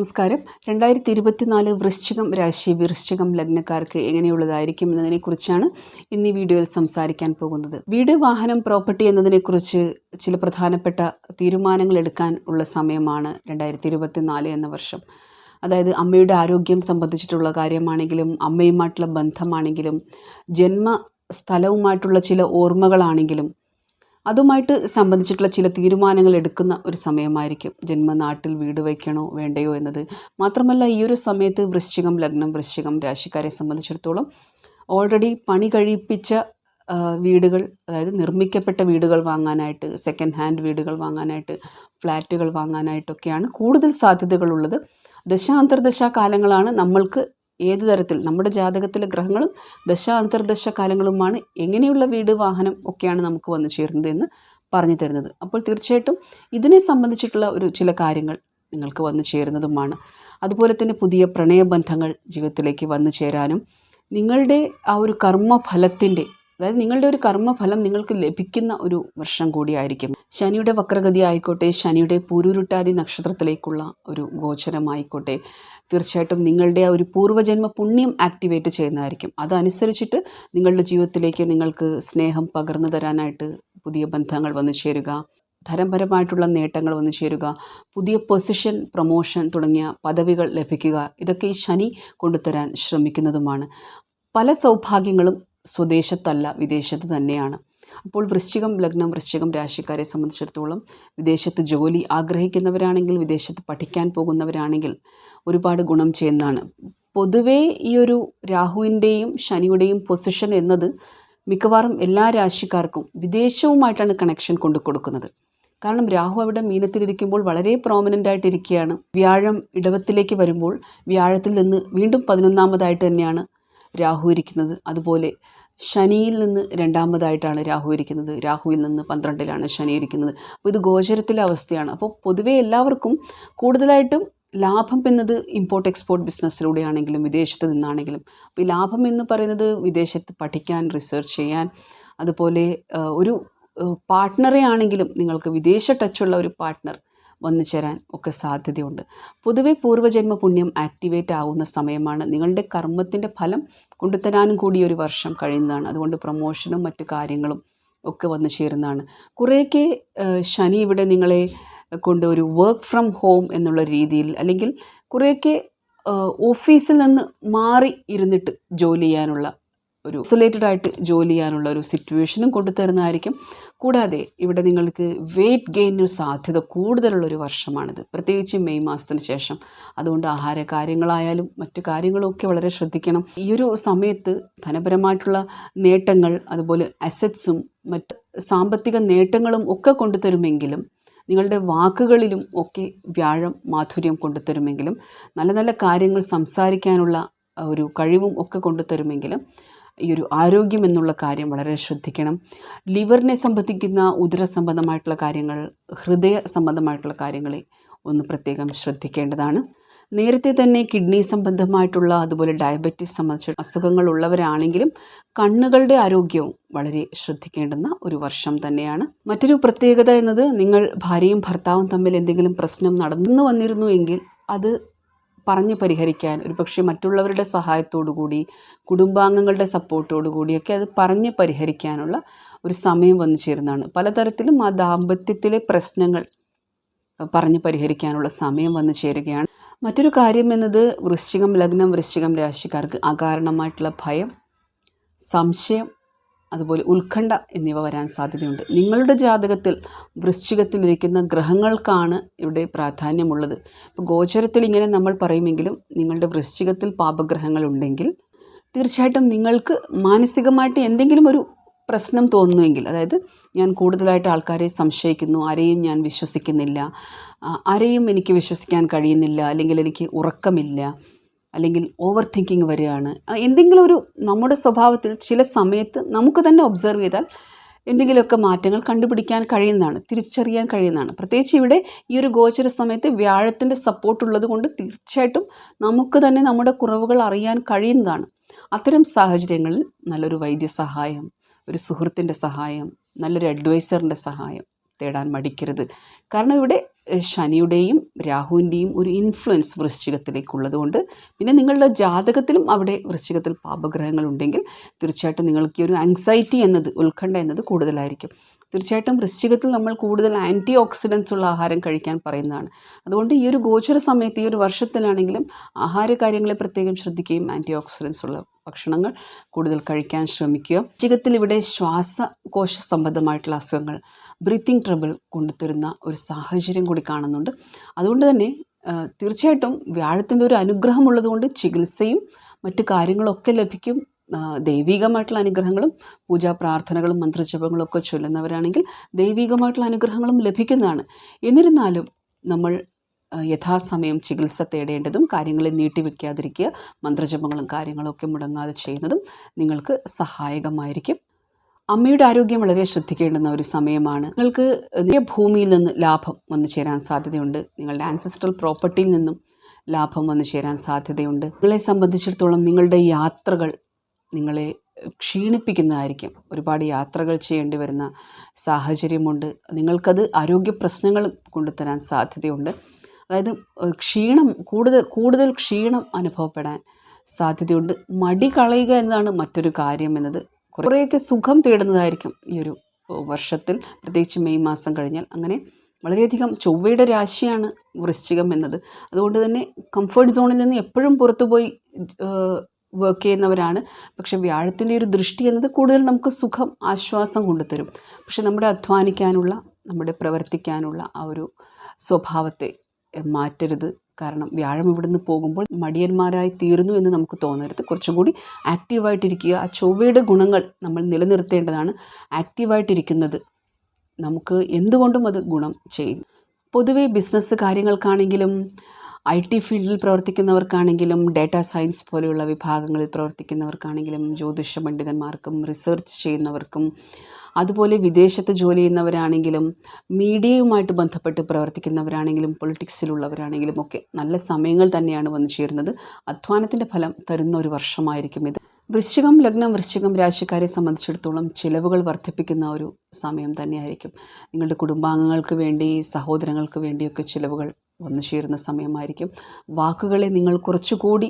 നമസ്കാരം. രണ്ടായിരത്തി ഇരുപത്തിനാല് വൃശ്ചികം രാശി വൃശ്ചികം ലഗ്നക്കാർക്ക് എങ്ങനെയുള്ളതായിരിക്കും എന്നതിനെക്കുറിച്ചാണ് ഇന്ന് ഈ വീഡിയോയിൽ സംസാരിക്കാൻ പോകുന്നത്. വീട് വാഹനം പ്രോപ്പർട്ടി എന്നതിനെക്കുറിച്ച് ചില പ്രധാനപ്പെട്ട തീരുമാനങ്ങൾ എടുക്കാൻ ഉള്ള സമയമാണ് രണ്ടായിരത്തി ഇരുപത്തിനാല് എന്ന വർഷം. അതായത് അമ്മയുടെ ആരോഗ്യം സംബന്ധിച്ചിട്ടുള്ള കാര്യമാണെങ്കിലും അമ്മയുമായിട്ടുള്ള ബന്ധമാണെങ്കിലും ജന്മ സ്ഥലവുമായിട്ടുള്ള ചില ഓർമ്മകളാണെങ്കിലും അതുമായിട്ട് സംബന്ധിച്ചിട്ടുള്ള ചില തീരുമാനങ്ങൾ എടുക്കുന്ന ഒരു സമയമായിരിക്കും. ജന്മനാട്ടിൽ വീട് വയ്ക്കണോ വേണ്ടയോ എന്നത്. മാത്രമല്ല ഈ ഒരു സമയത്ത് വൃശ്ചികം ലഗ്നം വൃശ്ചികം രാശിക്കാരെ സംബന്ധിച്ചിടത്തോളം ഓൾറെഡി പണി കഴിപ്പിച്ച വീടുകൾ അതായത് നിർമ്മിക്കപ്പെട്ട വീടുകൾ വാങ്ങാനായിട്ട് സെക്കൻഡ് ഹാൻഡ് വീടുകൾ വാങ്ങാനായിട്ട് ഫ്ലാറ്റുകൾ വാങ്ങാനായിട്ടൊക്കെയാണ് കൂടുതൽ സാധ്യതകളുള്ളത്. ദശാന്തർദശാ കാലങ്ങളാണ് നമ്മൾക്ക് ഏത് തരത്തിൽ നമ്മുടെ ജാതകത്തിലെ ഗ്രഹങ്ങളും ദശ അന്തർദശ കാലങ്ങളുമാണ് എങ്ങനെയുള്ള വീട് വാഹനം ഒക്കെയാണ് നമുക്ക് വന്നു ചേരുന്നത് എന്ന് പറഞ്ഞു തരുന്നത്. അപ്പോൾ തീർച്ചയായിട്ടും ഇതിനെ സംബന്ധിച്ചിട്ടുള്ള ഒരു ചില കാര്യങ്ങൾ നിങ്ങൾക്ക് വന്നു ചേരുന്നതുമാണ്. അതുപോലെ തന്നെ പുതിയ പ്രണയബന്ധങ്ങൾ ജീവിതത്തിലേക്ക് വന്നു ചേരാനും നിങ്ങളുടെ ആ ഒരു കർമ്മഫലത്തിന്റെ അതായത് നിങ്ങളുടെ ഒരു കർമ്മഫലം നിങ്ങൾക്ക് ലഭിക്കുന്ന ഒരു വർഷം കൂടിയായിരിക്കും. ശനിയുടെ വക്രഗതി ആയിക്കോട്ടെ ശനിയുടെ പൂരുരുട്ടാതി നക്ഷത്രത്തിലേക്കുള്ള ഒരു ഗോചരമായിക്കോട്ടെ തീർച്ചയായിട്ടും നിങ്ങളുടെ ആ ഒരു പൂർവജന്മ പുണ്യം ആക്ടിവേറ്റ് ചെയ്യുന്നതായിരിക്കും. അതനുസരിച്ചിട്ട് നിങ്ങളുടെ ജീവിതത്തിലേക്ക് നിങ്ങൾക്ക് സ്നേഹം പകർന്നു തരാനായിട്ട് പുതിയ ബന്ധങ്ങൾ വന്നു ചേരുക ധനപരമായിട്ടുള്ള നേട്ടങ്ങൾ വന്നു ചേരുക പുതിയ പൊസിഷൻ പ്രൊമോഷൻ തുടങ്ങിയ പദവികൾ ലഭിക്കുക ഇതൊക്കെ ഈ ശനി കൊണ്ടുതരാൻ ശ്രമിക്കുന്നതുമാണ്. പല സൗഭാഗ്യങ്ങളും സ്വദേശത്തല്ല വിദേശത്ത് തന്നെയാണ്. അപ്പോൾ വൃശ്ചികം ലഗ്നം വൃശ്ചികം രാശിക്കാരെ സംബന്ധിച്ചിടത്തോളം വിദേശത്ത് ജോലി ആഗ്രഹിക്കുന്നവരാണെങ്കിൽ വിദേശത്ത് പഠിക്കാൻ പോകുന്നവരാണെങ്കിൽ ഒരുപാട് ഗുണം ചെയ്യുന്നതാണ്. പൊതുവേ ഈ ഒരു രാഹുവിന്റെയും ശനിയുടെയും പൊസിഷൻ എന്നത് മിക്കവാറും എല്ലാ രാശിക്കാർക്കും വിദേശവുമായിട്ടാണ് കണക്ഷൻ കൊണ്ടു കൊടുക്കുന്നത്. കാരണം രാഹു അവിടെ മീനത്തിലിരിക്കുമ്പോൾ വളരെ പ്രോമിനന്റ് ആയിട്ടിരിക്കുകയാണ്. വ്യാഴം ഇടവത്തിലേക്ക് വരുമ്പോൾ വ്യാഴത്തിൽ നിന്ന് വീണ്ടും പതിനൊന്നാമതായിട്ട് തന്നെയാണ് രാഹു ഇരിക്കുന്നത്. അതുപോലെ ശനിയിൽ നിന്ന് രണ്ടാമതായിട്ടാണ് രാഹു ഇരിക്കുന്നത്. രാഹുവിൽ നിന്ന് പന്ത്രണ്ടിലാണ് ശനി ഇരിക്കുന്നത്. അപ്പോൾ ഇത് ഗോചരത്തിലെ അവസ്ഥയാണ്. അപ്പോൾ പൊതുവേ എല്ലാവർക്കും കൂടുതലായിട്ടും ലാഭം എന്നത് ഇമ്പോർട്ട് എക്സ്പോർട്ട് ബിസിനസ്സിലൂടെയാണെങ്കിലും വിദേശത്ത് നിന്നാണെങ്കിലും. അപ്പോൾ ഈ ലാഭം എന്ന് പറയുന്നത് വിദേശത്ത് പഠിക്കാൻ റിസർച്ച് ചെയ്യാൻ അതുപോലെ ഒരു പാർട്ട്ണറെ ആണെങ്കിലും നിങ്ങൾക്ക് വിദേശ ടച്ചുള്ള ഒരു പാർട്ട്ണർ വന്നു ചേരാൻ ഒക്കെ സാധ്യതയുണ്ട്. പൊതുവെ പൂർവജന്മ പുണ്യം ആക്ടിവേറ്റ് ആവുന്ന സമയമാണ്. നിങ്ങളുടെ കർമ്മത്തിന്റെ ഫലം കൊണ്ടുതരാനും കൂടി ഒരു വർഷം കഴിയുന്നതാണ്. അതുകൊണ്ട് പ്രൊമോഷനും മറ്റു കാര്യങ്ങളും ഒക്കെ വന്നു ചേരുന്നതാണ് കുറേയൊക്കെ ശനി ഇവിടെ നിങ്ങളെ കൊണ്ട് ഒരു വർക്ക് ഫ്രം ഹോം എന്നുള്ള രീതിയിൽ അല്ലെങ്കിൽ കുറേയൊക്കെ ഓഫീസിൽ നിന്ന് മാറി ഇരുന്നിട്ട് ജോലി ചെയ്യാനുള്ള ഒരു ഐസൊലേറ്റഡ് ആയിട്ട് ജോലി ചെയ്യാനുള്ള ഒരു സിറ്റുവേഷനും കൊണ്ടുതരുന്നതായിരിക്കും. കൂടാതെ ഇവിടെ നിങ്ങൾക്ക് വെയിറ്റ് ഗെയിനിന് സാധ്യത കൂടുതലുള്ളൊരു വർഷമാണിത്. പ്രത്യേകിച്ച് മെയ് മാസത്തിന് ശേഷം. അതുകൊണ്ട് ആഹാര കാര്യങ്ങളായാലും മറ്റു കാര്യങ്ങളൊക്കെ വളരെ ശ്രദ്ധിക്കണം. ഈ ഒരു സമയത്ത് ധനപരമായിട്ടുള്ള നേട്ടങ്ങൾ അതുപോലെ അസറ്റ്സും മറ്റ് സാമ്പത്തിക നേട്ടങ്ങളും ഒക്കെ കൊണ്ടുതരുമെങ്കിലും നിങ്ങളുടെ വാക്കുകളിലും ഒക്കെ വ്യാഴം മാധുര്യം കൊണ്ടുതരുമെങ്കിലും നല്ല നല്ല കാര്യങ്ങൾ സംസാരിക്കാനുള്ള ഒരു കഴിവും ഒക്കെ കൊണ്ടുതരുമെങ്കിലും ഈ ഒരു ആരോഗ്യം എന്നുള്ള കാര്യം വളരെ ശ്രദ്ധിക്കണം. ലിവറിനെ സംബന്ധിക്കുന്ന ഉദര സംബന്ധമായിട്ടുള്ള കാര്യങ്ങൾ ഹൃദയ സംബന്ധമായിട്ടുള്ള കാര്യങ്ങളെ ഒന്ന് പ്രത്യേകം ശ്രദ്ധിക്കേണ്ടതാണ്. നേരത്തെ തന്നെ കിഡ്നി സംബന്ധമായിട്ടുള്ള അതുപോലെ ഡയബറ്റീസ് സംബന്ധിച്ച അസുഖങ്ങൾ ഉള്ളവരാണെങ്കിലും കണ്ണുകളുടെ ആരോഗ്യവും വളരെ ശ്രദ്ധിക്കേണ്ടുന്ന ഒരു വർഷം തന്നെയാണ്. മറ്റൊരു പ്രത്യേകത എന്നത് നിങ്ങൾ ഭാര്യയും ഭർത്താവും തമ്മിൽ എന്തെങ്കിലും പ്രശ്നം നടന്നു വന്നിരുന്നു എങ്കിൽ അത് പറഞ്ഞ് പരിഹരിക്കാൻ ഒരു പക്ഷേ മറ്റുള്ളവരുടെ കൂടി കുടുംബാംഗങ്ങളുടെ കൂടിയൊക്കെ അത് പറഞ്ഞ് പരിഹരിക്കാനുള്ള ഒരു സമയം വന്നു ചേരുന്നതാണ്. പലതരത്തിലും ആ ദാമ്പത്യത്തിലെ പ്രശ്നങ്ങൾ പറഞ്ഞ് പരിഹരിക്കാനുള്ള സമയം വന്നു ചേരുകയാണ്. മറ്റൊരു കാര്യം എന്നത് വൃശ്ചികം ലഗ്നം വൃശ്ചികം രാശിക്കാർക്ക് അകാരണമായിട്ടുള്ള ഭയം സംശയം അതുപോലെ ഉത്കണ്ഠ എന്നിവ വരാൻ സാധ്യതയുണ്ട്. നിങ്ങളുടെ ജാതകത്തിൽ വൃശ്ചികത്തിലിരിക്കുന്ന ഗ്രഹങ്ങൾക്കാണ് ഇവിടെ പ്രാധാന്യമുള്ളത്. ഇപ്പോൾ ഗോചരത്തിൽ ഇങ്ങനെ നമ്മൾ പറയുമെങ്കിലും നിങ്ങളുടെ വൃശ്ചികത്തിൽ പാപഗ്രഹങ്ങളുണ്ടെങ്കിൽ തീർച്ചയായിട്ടും നിങ്ങൾക്ക് മാനസികമായിട്ട് എന്തെങ്കിലും ഒരു പ്രശ്നം തോന്നുമെങ്കിൽ അതായത് ഞാൻ കൂടുതലായിട്ട് ആൾക്കാരെ സംശയിക്കുന്നു ആരെയും ഞാൻ വിശ്വസിക്കുന്നില്ല ആരെയും എനിക്ക് വിശ്വസിക്കാൻ കഴിയുന്നില്ല അല്ലെങ്കിൽ എനിക്ക് ഉറക്കമില്ല അല്ലെങ്കിൽ ഓവർ തിങ്കിങ് വരികയാണ്. എന്തെങ്കിലും ഒരു നമ്മുടെ സ്വഭാവത്തിൽ ചില സമയത്ത് നമുക്ക് തന്നെ ഒബ്സർവ് ചെയ്താൽ എന്തെങ്കിലുമൊക്കെ മാറ്റങ്ങൾ കണ്ടുപിടിക്കാൻ കഴിയുന്നതാണ് തിരിച്ചറിയാൻ കഴിയുന്നതാണ്. പ്രത്യേകിച്ച് ഇവിടെ ഈ ഒരു ഗോചര സമയത്ത് വ്യാഴത്തിന്റെ സപ്പോർട്ട് ഉള്ളത് കൊണ്ട് തീർച്ചയായിട്ടും നമുക്ക് തന്നെ നമ്മുടെ കുറവുകൾ അറിയാൻ കഴിയുന്നതാണ്. അത്തരം സാഹചര്യങ്ങളിൽ നല്ലൊരു വൈദ്യസഹായം ഒരു സുഹൃത്തിന്റെ സഹായം നല്ലൊരു അഡ്വൈസറിന്റെ സഹായം തേടാൻ മടിക്കരുത്. കാരണം ഇവിടെ ശനിയുടെയും രാഹുവിന്റെയും ഒരു ഇൻഫ്ലുവൻസ് വൃശ്ചികത്തിലേക്കുള്ളത് കൊണ്ട് പിന്നെ നിങ്ങളുടെ ജാതകത്തിലും അവിടെ വൃശ്ചികത്തിൽ പാപഗ്രഹങ്ങളുണ്ടെങ്കിൽ തീർച്ചയായിട്ടും നിങ്ങൾക്ക് ഈ ഒരു ആങ്സൈറ്റി എന്നത് ഉത്കണ്ഠ എന്നത് കൂടുതലായിരിക്കും. തീർച്ചയായിട്ടും വൃശ്ചികത്തിൽ നമ്മൾ കൂടുതൽ ആന്റി ഓക്സിഡൻസ് ഉള്ള ആഹാരം കഴിക്കാൻ പറയുന്നതാണ്. അതുകൊണ്ട് ഈ ഒരു ഗോചര സമയത്ത് ഈ ഒരു വർഷത്തിലാണെങ്കിലും ആഹാര കാര്യങ്ങളെ പ്രത്യേകം ശ്രദ്ധിക്കുകയും ആന്റി ഓക്സിഡൻസ് ഉള്ള ഭക്ഷണങ്ങൾ കൂടുതൽ കഴിക്കാൻ ശ്രമിക്കുക. വൃശ്ചികത്തിൽ ഇവിടെ ശ്വാസകോശ സംബന്ധമായിട്ടുള്ള അസുഖങ്ങൾ ബ്രീത്തിങ് ട്രബിൾ കൊണ്ടുതരുന്ന ഒരു സാഹചര്യം കൂടി കാണുന്നുണ്ട്. അതുകൊണ്ട് തന്നെ തീർച്ചയായിട്ടും വ്യാഴത്തിന്റെ ഒരു അനുഗ്രഹമുള്ളതുകൊണ്ട് ചികിത്സയും മറ്റു കാര്യങ്ങളൊക്കെ ലഭിക്കും. ദൈവികമായിട്ടുള്ള അനുഗ്രഹങ്ങളും പൂജാ പ്രാർത്ഥനകളും മന്ത്രജപങ്ങളും ഒക്കെ ചൊല്ലുന്നവരാണെങ്കിൽ ദൈവികമായിട്ടുള്ള അനുഗ്രഹങ്ങളും ലഭിക്കുന്നതാണ്. എന്നിരുന്നാലും നമ്മൾ യഥാസമയം ചികിത്സ തേടേണ്ടതും കാര്യങ്ങളെ നീട്ടിവെക്കാതിരിക്കുക മന്ത്രജപങ്ങളും കാര്യങ്ങളും ഒക്കെ മുടങ്ങാതെ ചെയ്യുന്നതും നിങ്ങൾക്ക് സഹായകമായിരിക്കും. അമ്മയുടെ ആരോഗ്യം വളരെ ശ്രദ്ധിക്കേണ്ടുന്ന ഒരു സമയമാണ്. നിങ്ങൾക്ക് ഭൂമിയിൽ നിന്ന് ലാഭം വന്നു ചേരാൻ സാധ്യതയുണ്ട്. നിങ്ങളുടെ ആൻസിസ്ട്രൽ പ്രോപ്പർട്ടിയിൽ നിന്നും ലാഭം വന്നു ചേരാൻ സാധ്യതയുണ്ട്. നിങ്ങളെ സംബന്ധിച്ചിടത്തോളം നിങ്ങളുടെ യാത്രകൾ നിങ്ങളെ ക്ഷീണിപ്പിക്കുന്നതായിരിക്കും. ഒരുപാട് യാത്രകൾ ചെയ്യേണ്ടി വരുന്ന സാഹചര്യമുണ്ട്. നിങ്ങൾക്കത് ആരോഗ്യ പ്രശ്നങ്ങൾ കൊണ്ടുതരാൻ സാധ്യതയുണ്ട്. അതായത് ക്ഷീണം കൂടുതൽ കൂടുതൽ ക്ഷീണം അനുഭവപ്പെടാൻ സാധ്യതയുണ്ട്. മടി കളയുക എന്നതാണ് മറ്റൊരു കാര്യം എന്നത്. കുറേയൊക്കെ സുഖം തേടുന്നതായിരിക്കും ഈ ഒരു വർഷത്തിൽ. പ്രത്യേകിച്ച് മെയ് മാസം കഴിഞ്ഞാൽ അങ്ങനെ വളരെയധികം ചൊവ്വയുടെ രാശിയാണ് വൃശ്ചികം എന്നത്. അതുകൊണ്ട് തന്നെ കംഫർട്ട് സോണിൽ നിന്ന് എപ്പോഴും പുറത്തു പോയി വർക്ക് ചെയ്യുന്നവരാണ്. പക്ഷെ വ്യാഴത്തിന്റെ ഒരു ദൃഷ്ടി എന്നത് കൂടുതൽ നമുക്ക് സുഖം ആശ്വാസം കൊണ്ടുതരും. പക്ഷെ നമ്മുടെ അധ്വാനിക്കാനുള്ള നമ്മുടെ പ്രവർത്തിക്കാനുള്ള ആ ഒരു സ്വഭാവത്തെ മാറ്റരുത്. കാരണം വ്യാഴം ഇവിടുന്ന് പോകുമ്പോൾ മടിയന്മാരായി തീർന്നു എന്ന് നമുക്ക് തോന്നരുത്. കുറച്ചും കൂടി ആക്റ്റീവായിട്ടിരിക്കുക ആ ചൊവ്വയുടെ ഗുണങ്ങൾ നമ്മൾ നിലനിർത്തേണ്ടതാണ്. ആക്റ്റീവായിട്ടിരിക്കുന്നത് നമുക്ക് എന്തുകൊണ്ടും അത് ഗുണം ചെയ്യും. പൊതുവേ ബിസിനസ് കാര്യങ്ങൾക്കാണെങ്കിലും ഐ ടി ഫീൽഡിൽ പ്രവർത്തിക്കുന്നവർക്കാണെങ്കിലും ഡേറ്റാ സയൻസ് പോലെയുള്ള വിഭാഗങ്ങളിൽ പ്രവർത്തിക്കുന്നവർക്കാണെങ്കിലും ജ്യോതിഷ പണ്ഡിതന്മാർക്കും റിസർച്ച് ചെയ്യുന്നവർക്കും അതുപോലെ വിദേശത്ത് ജോലി ചെയ്യുന്നവരാണെങ്കിലും മീഡിയയുമായിട്ട് ബന്ധപ്പെട്ട് പ്രവർത്തിക്കുന്നവരാണെങ്കിലും പൊളിറ്റിക്സിലുള്ളവരാണെങ്കിലും ഒക്കെ നല്ല സമയങ്ങൾ തന്നെയാണ് വന്നു ചേരുന്നത്. അധ്വാനത്തിന്റെ ഫലം തരുന്ന ഒരു വർഷമായിരിക്കും ഇത്. വൃശ്ചികം ലഗ്നം വൃശ്ചികം രാശിക്കാരെ സംബന്ധിച്ചിടത്തോളം ചിലവുകൾ വർദ്ധിപ്പിക്കുന്ന ഒരു സമയം തന്നെയായിരിക്കും. നിങ്ങളുടെ കുടുംബാംഗങ്ങൾക്ക് വേണ്ടി സഹോദരങ്ങൾക്ക് വേണ്ടിയൊക്കെ ചിലവുകൾ വന്നു ചേരുന്ന സമയമായിരിക്കും. വാക്കുകളെ നിങ്ങൾ കുറച്ചുകൂടി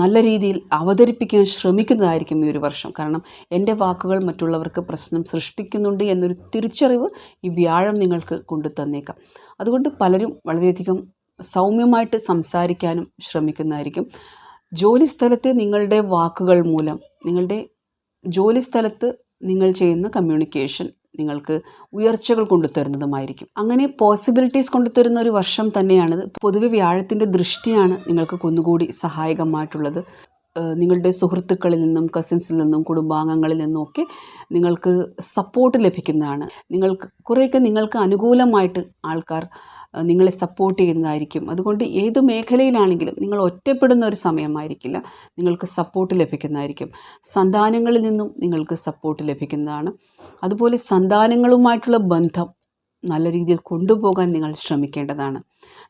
നല്ല രീതിയിൽ അവതരിപ്പിക്കാൻ ശ്രമിക്കുന്നതായിരിക്കും ഈ ഒരു വർഷം. കാരണം എന്റെ വാക്കുകൾ മറ്റുള്ളവർക്ക് പ്രശ്നം സൃഷ്ടിക്കുന്നുണ്ട് എന്നൊരു തിരിച്ചറിവ് ഈ വ്യാഴം നിങ്ങൾക്ക് കൊണ്ടു തന്നേക്കാം. അതുകൊണ്ട് പലരും വളരെയധികം സൗമ്യമായിട്ട് സംസാരിക്കാനും ശ്രമിക്കുന്നതായിരിക്കും. ജോലി സ്ഥലത്തെ നിങ്ങളുടെ വാക്കുകൾ മൂലം നിങ്ങളുടെ ജോലിസ്ഥലത്ത് നിങ്ങൾ ചെയ്യുന്ന കമ്മ്യൂണിക്കേഷൻ നിങ്ങൾക്ക് ഉയർച്ചകൾ കൊണ്ടുതരുന്നതുമായിരിക്കും. അങ്ങനെ പോസിബിലിറ്റീസ് കൊണ്ടുതരുന്ന ഒരു വർഷം തന്നെയാണിത് പൊതുവെ വ്യാഴത്തിന്റെ ദൃഷ്ടിയാണ് നിങ്ങൾക്ക് കൊന്നുകൂടി സഹായകമായിട്ടുള്ളത്. നിങ്ങളുടെ സുഹൃത്തുക്കളിൽ നിന്നും കസിൻസിൽ നിന്നും കുടുംബാംഗങ്ങളിൽ നിന്നുമൊക്കെ നിങ്ങൾക്ക് സപ്പോർട്ട് ലഭിക്കുന്നതാണ്. നിങ്ങൾക്ക് കുറേയൊക്കെ നിങ്ങൾക്ക് അനുകൂലമായിട്ട് ആൾക്കാർ നിങ്ങളെ സപ്പോർട്ട് ചെയ്യുന്നതായിരിക്കും. അതുകൊണ്ട് ഏത് മേഖലയിലാണെങ്കിലും നിങ്ങൾ ഒറ്റപ്പെടുന്ന ഒരു സമയമായിരിക്കില്ല. നിങ്ങൾക്ക് സപ്പോർട്ട് ലഭിക്കുന്നതായിരിക്കും. സന്താനങ്ങളിൽ നിന്നും നിങ്ങൾക്ക് സപ്പോർട്ട് ലഭിക്കുന്നതാണ്. അതുപോലെ സന്താനങ്ങളുമായിട്ടുള്ള ബന്ധം നല്ല രീതിയിൽ കൊണ്ടുപോകാൻ നിങ്ങൾ ശ്രമിക്കേണ്ടതാണ്.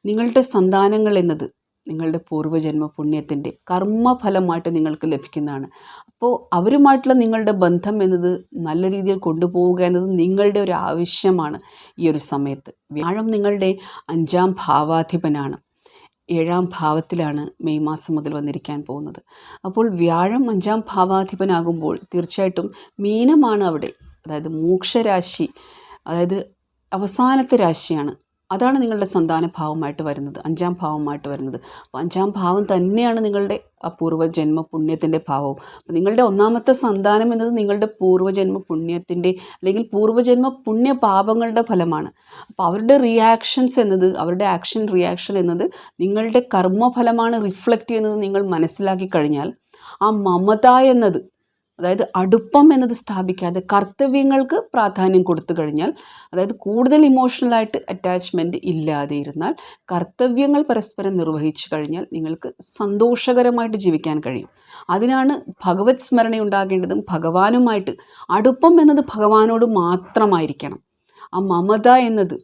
നിങ്ങളുടെ സന്താനങ്ങൾ എന്നത് നിങ്ങളുടെ പൂർവജന്മ പുണ്യത്തിന്റെ കർമ്മഫലമായിട്ട് നിങ്ങൾക്ക് ലഭിക്കുന്നതാണ്. അപ്പോൾ അവരുമായിട്ടുള്ള നിങ്ങളുടെ ബന്ധം എന്നത് നല്ല രീതിയിൽ കൊണ്ടുപോവുക എന്നത് നിങ്ങളുടെ ഒരു ആവശ്യമാണ് ഈ ഒരു സമയത്ത്. വ്യാഴം നിങ്ങളുടെ അഞ്ചാം ഭാവാധിപനാണ്. ഏഴാം ഭാവത്തിലാണ് മെയ് മാസം മുതൽ വന്നിരിക്കാൻ പോകുന്നത്. അപ്പോൾ വ്യാഴം അഞ്ചാം ഭാവാധിപനാകുമ്പോൾ തീർച്ചയായിട്ടും മീനമാണ് അവിടെ. അതായത് മോക്ഷരാശി അതായത് അവസാനത്തെ രാശിയാണ്. അതാണ് നിങ്ങളുടെ സന്താന ഭാവമായിട്ട് വരുന്നത് അഞ്ചാം ഭാവമായിട്ട് വരുന്നത്. അപ്പോൾ അഞ്ചാം ഭാവം തന്നെയാണ് നിങ്ങളുടെ ആ പൂർവജന്മ പുണ്യത്തിന്റെ ഭാവവും. അപ്പോൾ നിങ്ങളുടെ ഒന്നാമത്തെ സന്താനം എന്നത് നിങ്ങളുടെ പൂർവജന്മ പുണ്യത്തിന്റെ അല്ലെങ്കിൽ പൂർവജന്മ പുണ്യ പാപങ്ങളുടെ ഫലമാണ്. അപ്പോൾ അവരുടെ റിയാക്ഷൻസ് എന്നത് അവരുടെ ആക്ഷൻ റിയാക്ഷൻ എന്നത് നിങ്ങളുടെ കർമ്മഫലമാണ് റിഫ്ലക്റ്റ് ചെയ്യുന്നത് നിങ്ങൾ മനസ്സിലാക്കി കഴിഞ്ഞാൽ ആ മമത എന്നത് അതായത് അടുപ്പം എന്നത് സ്ഥാപിക്കാതെ കർത്തവ്യങ്ങൾക്ക് പ്രാധാന്യം കൊടുത്തു കഴിഞ്ഞാൽ അതായത് കൂടുതൽ ഇമോഷണലായിട്ട് അറ്റാച്ച്മെന്റ് ഇല്ലാതെ ഇരുന്നാൽ കർത്തവ്യങ്ങൾ പരസ്പരം നിർവഹിച്ചു കഴിഞ്ഞാൽ നിങ്ങൾക്ക് സന്തോഷകരമായിട്ട് ജീവിക്കാൻ കഴിയും. അതിനാണ് ഭഗവത് സ്മരണ ഉണ്ടാകേണ്ടതും ഭഗവാനുമായിട്ട് അടുപ്പം എന്നത് ഭഗവാനോട് മാത്രമായിരിക്കണം. ആ മമത എന്നത്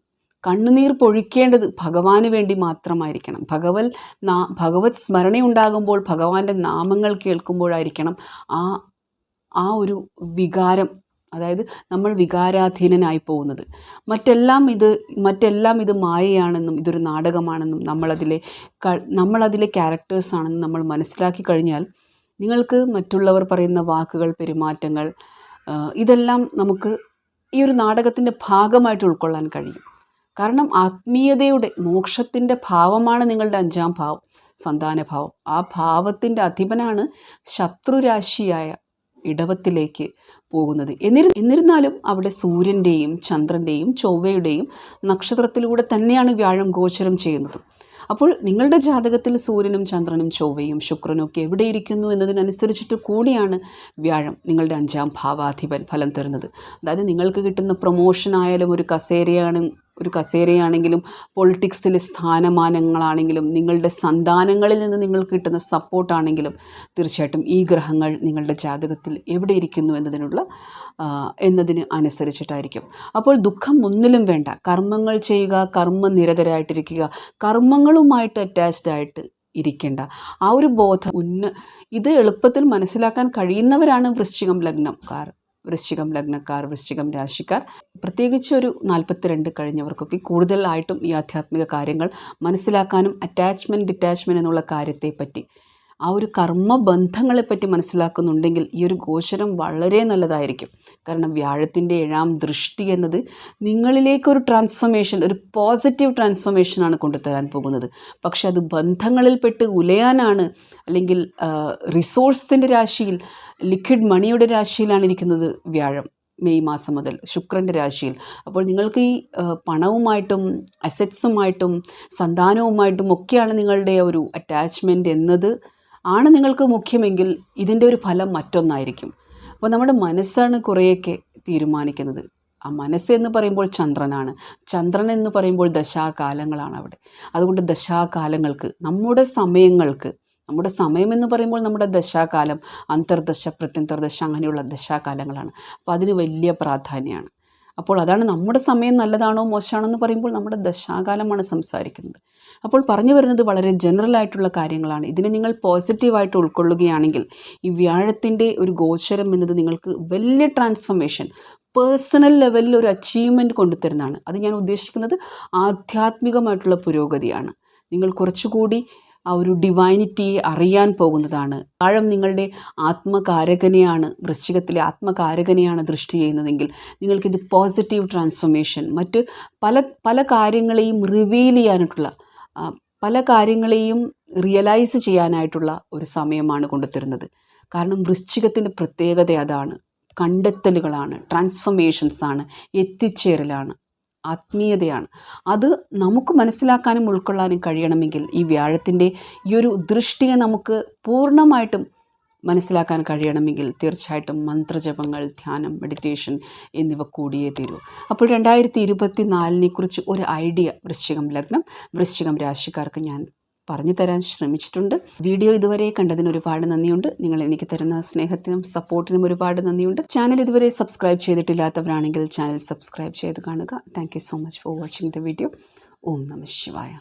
കണ്ണുനീർ പൊഴിക്കേണ്ടത് ഭഗവാന് വേണ്ടി മാത്രമായിരിക്കണം. ഭഗവൽ നാ ഭഗവത് സ്മരണയുണ്ടാകുമ്പോൾ ഭഗവാന്റെ നാമങ്ങൾ കേൾക്കുമ്പോഴായിരിക്കണം ആ ആ ഒരു വികാരം അതായത് നമ്മൾ വികാരാധീനനായി പോകുന്നത്. മറ്റെല്ലാം ഇത് മറ്റെല്ലാം ഇത് മായയാണെന്നും ഇതൊരു നാടകമാണെന്നും നമ്മളതിലെ ക നമ്മളതിലെ ക്യാരക്ടേഴ്സാണെന്നും നമ്മൾ മനസ്സിലാക്കി കഴിഞ്ഞാൽ നിങ്ങൾക്ക് മറ്റുള്ളവർ പറയുന്ന വാക്കുകൾ പെരുമാറ്റങ്ങൾ ഇതെല്ലാം നമുക്ക് ഈ ഒരു നാടകത്തിന്റെ ഭാഗമായിട്ട് ഉൾക്കൊള്ളാൻ കഴിയും. കാരണം ആത്മീയതയുടെ മോക്ഷത്തിന്റെ ഭാവമാണ് നിങ്ങളുടെ അഞ്ചാം ഭാവം സന്താനഭാവം. ആ ഭാവത്തിന്റെ അധിപനാണ് ശത്രുരാശിയായ ഇടവത്തിലേക്ക് പോകുന്നത്. എന്നിരു എന്നിരുന്നാലും അവിടെ സൂര്യന്റെയും ചന്ദ്രന്റെയും ചൊവ്വയുടെയും നക്ഷത്രത്തിലൂടെ തന്നെയാണ് വ്യാഴം ഗോചരം ചെയ്യുന്നത്. അപ്പോൾ നിങ്ങളുടെ ജാതകത്തിൽ സൂര്യനും ചന്ദ്രനും ചൊവ്വയും ശുക്രനും ഒക്കെ എവിടെയിരിക്കുന്നു എന്നതിനനുസരിച്ചിട്ട് കൂടിയാണ് വ്യാഴം നിങ്ങളുടെ അഞ്ചാം ഭാവാധിപൻ ഫലം തരുന്നത്. അതായത് നിങ്ങൾക്ക് കിട്ടുന്ന പ്രൊമോഷൻ ആയാലും ഒരു കസേരയാണ് ഒരു കസേരയാണെങ്കിലും പൊളിറ്റിക്സിലെ സ്ഥാനമാനങ്ങളാണെങ്കിലും നിങ്ങളുടെ സന്താനങ്ങളിൽ നിന്ന് നിങ്ങൾ കിട്ടുന്ന സപ്പോർട്ടാണെങ്കിലും തീർച്ചയായിട്ടും ഈ ഗ്രഹങ്ങൾ നിങ്ങളുടെ ജാതകത്തിൽ എവിടെ ഇരിക്കുന്നു എന്നതിനുള്ള എന്നതിന് അനുസരിച്ചിട്ടായിരിക്കും. അപ്പോൾ ദുഃഖം ഒന്നിലും വേണ്ട. കർമ്മങ്ങൾ ചെയ്യുക കർമ്മനിരതരായിട്ടിരിക്കുക കർമ്മങ്ങളുമായിട്ട് അറ്റാച്ച്ഡ് ആയിട്ട് ഇരിക്കേണ്ട. ആ ഒരു ബോധം ഉന്ന ഇത് എളുപ്പത്തിൽ മനസ്സിലാക്കാൻ കഴിയുന്നവരാണ് വൃശ്ചികം ലഗ്നക്കാർ വൃശ്ചികം ലഗ്നക്കാർ വൃശ്ചികം രാശിക്കാർ പ്രത്യേകിച്ച് ഒരു നാൽപ്പത്തിരണ്ട് കഴിഞ്ഞവർക്കൊക്കെ കൂടുതലായിട്ടും ഈ ആധ്യാത്മിക കാര്യങ്ങൾ മനസ്സിലാക്കാനും അറ്റാച്ച്മെന്റ് ഡിറ്റാച്ച്മെന്റ് എന്നുള്ള കാര്യത്തെപ്പറ്റി ആ ഒരു കർമ്മബന്ധങ്ങളെപ്പറ്റി മനസ്സിലാക്കുന്നുണ്ടെങ്കിൽ ഈ ഒരു ഗോചരം വളരെ നല്ലതായിരിക്കും. കാരണം വ്യാഴത്തിന്റെ ഏഴാം ദൃഷ്ടി എന്നത് നിങ്ങളിലേക്കൊരു ട്രാൻസ്ഫർമേഷൻ ഒരു പോസിറ്റീവ് ട്രാൻസ്ഫർമേഷനാണ് കൊണ്ടുതരാൻ പോകുന്നത്. പക്ഷേ അത് ബന്ധങ്ങളിൽ ബന്ധങ്ങളിൽപ്പെട്ട് ഉലയാനാണ് അല്ലെങ്കിൽ റിസോഴ്സിന്റെ രാശിയിൽ ലിക്വിഡ് മണിയുടെ രാശിയിലാണ് ഇരിക്കുന്നത് വ്യാഴം മെയ് മാസം മുതൽ ശുക്രന്റെ രാശിയിൽ. അപ്പോൾ നിങ്ങൾക്ക് ഈ പണവുമായിട്ടും അസറ്റ്സുമായിട്ടും സന്താനവുമായിട്ടും ഒക്കെയാണ് നിങ്ങളുടെ ഒരു അറ്റാച്ച്മെന്റ് എന്നത് ആണ് നിങ്ങൾക്ക് മുഖ്യമെങ്കിൽ ഇതിന്റെ ഒരു ഫലം മറ്റൊന്നായിരിക്കും. അപ്പോൾ നമ്മുടെ മനസ്സാണ് കുറേയൊക്കെ തീരുമാനിക്കുന്നത്. ആ മനസ്സ് എന്ന് പറയുമ്പോൾ ചന്ദ്രനാണ്. ചന്ദ്രൻ എന്ന് പറയുമ്പോൾ ദശാകാലങ്ങളാണ് അവിടെ. അതുകൊണ്ട് ദശാകാലങ്ങൾക്ക് നമ്മുടെ സമയങ്ങൾക്ക് നമ്മുടെ സമയം എന്ന് പറയുമ്പോൾ നമ്മുടെ ദശാകാലം അന്തർദശ പ്രത്യന്തർദശ അങ്ങനെയുള്ള ദശാകാലങ്ങളാണ്. അപ്പോൾ അതിന് വലിയ പ്രാധാന്യമാണ്. അപ്പോൾ അതാണ് നമ്മുടെ സമയം നല്ലതാണോ മോശമാണോ എന്ന് പറയുമ്പോൾ നമ്മുടെ ദശാകാലമാണ് സംസാരിക്കുന്നത്. അപ്പോൾ പറഞ്ഞു വരുന്നത് വളരെ ജനറൽ ആയിട്ടുള്ള കാര്യങ്ങളാണ്. ഇതിനെ നിങ്ങൾ പോസിറ്റീവായിട്ട് ഉൾക്കൊള്ളുകയാണെങ്കിൽ ഈ വ്യാഴത്തിന്റെ ഒരു ഗോചരം എന്നത് നിങ്ങൾക്ക് വലിയ ട്രാൻസ്ഫർമേഷൻ പേഴ്സണൽ ലെവലിൽ ഒരു അച്ചീവ്മെന്റ് കൊണ്ടുതരുന്നതാണ് അത് ഞാൻ ഉദ്ദേശിക്കുന്നത് ആധ്യാത്മികമായിട്ടുള്ള പുരോഗതിയാണ്. നിങ്ങൾ കുറച്ചുകൂടി ആ ഒരു ഡിവൈനിറ്റിയെ അറിയാൻ പോകുന്നതാണ്. ആഴം നിങ്ങളുടെ ആത്മകാരകനെയാണ് വൃശ്ചികത്തിലെ ആത്മകാരകനെയാണ് ദൃഷ്ടി ചെയ്യുന്നതെങ്കിൽ നിങ്ങൾക്കിത് പോസിറ്റീവ് ട്രാൻസ്ഫോർമേഷൻ മറ്റ് പല പല കാര്യങ്ങളെയും റിവീൽ ചെയ്യാനായിട്ടുള്ള പല കാര്യങ്ങളെയും റിയലൈസ് ചെയ്യാനായിട്ടുള്ള ഒരു സമയമാണ് കൊണ്ടുതരുന്നത് കാരണം വൃശ്ചികത്തിന്റെ പ്രത്യേകത അതാണ്. കണ്ടെത്തലുകളാണ് ട്രാൻസ്ഫർമേഷൻസ് ആണ് എത്തിച്ചേരലാണ്. ആത്മീയതയാണ്. അത് നമുക്ക് മനസ്സിലാക്കാനും ഉൾക്കൊള്ളാനും കഴിയണമെങ്കിൽ ഈ വ്യാഴത്തിന്റെ ഈ ഒരു ദൃഷ്ടിയെ നമുക്ക് പൂർണമായിട്ടും മനസ്സിലാക്കാൻ കഴിയണമെങ്കിൽ തീർച്ചയായിട്ടും മന്ത്രജപങ്ങൾ ധ്യാനം മെഡിറ്റേഷൻ എന്നിവ കൂടിയേ തീരൂ. അപ്പോൾ രണ്ടായിരത്തി ഇരുപത്തി നാലിനെക്കുറിച്ച് ഒരു ഐഡിയ വൃശ്ചികം ലഗ്നം വൃശ്ചികം രാശിക്കാർക്ക് ഞാൻ പറഞ്ഞു തരാൻ ശ്രമിച്ചിട്ടുണ്ട്. വീഡിയോ ഇതുവരെ കണ്ടതിന് ഒരുപാട് നന്ദിയുണ്ട്. നിങ്ങൾ എനിക്ക് തരുന്ന സ്നേഹത്തിനും സപ്പോർട്ടിനും ഒരുപാട് നന്ദിയുണ്ട്. ചാനൽ ഇതുവരെ സബ്സ്ക്രൈബ് ചെയ്തിട്ടില്ലാത്തവരാണെങ്കിൽ ചാനൽ സബ്സ്ക്രൈബ് ചെയ്ത് കാണുക. Thank so much for watching the video ഓം നമ ശിവായ.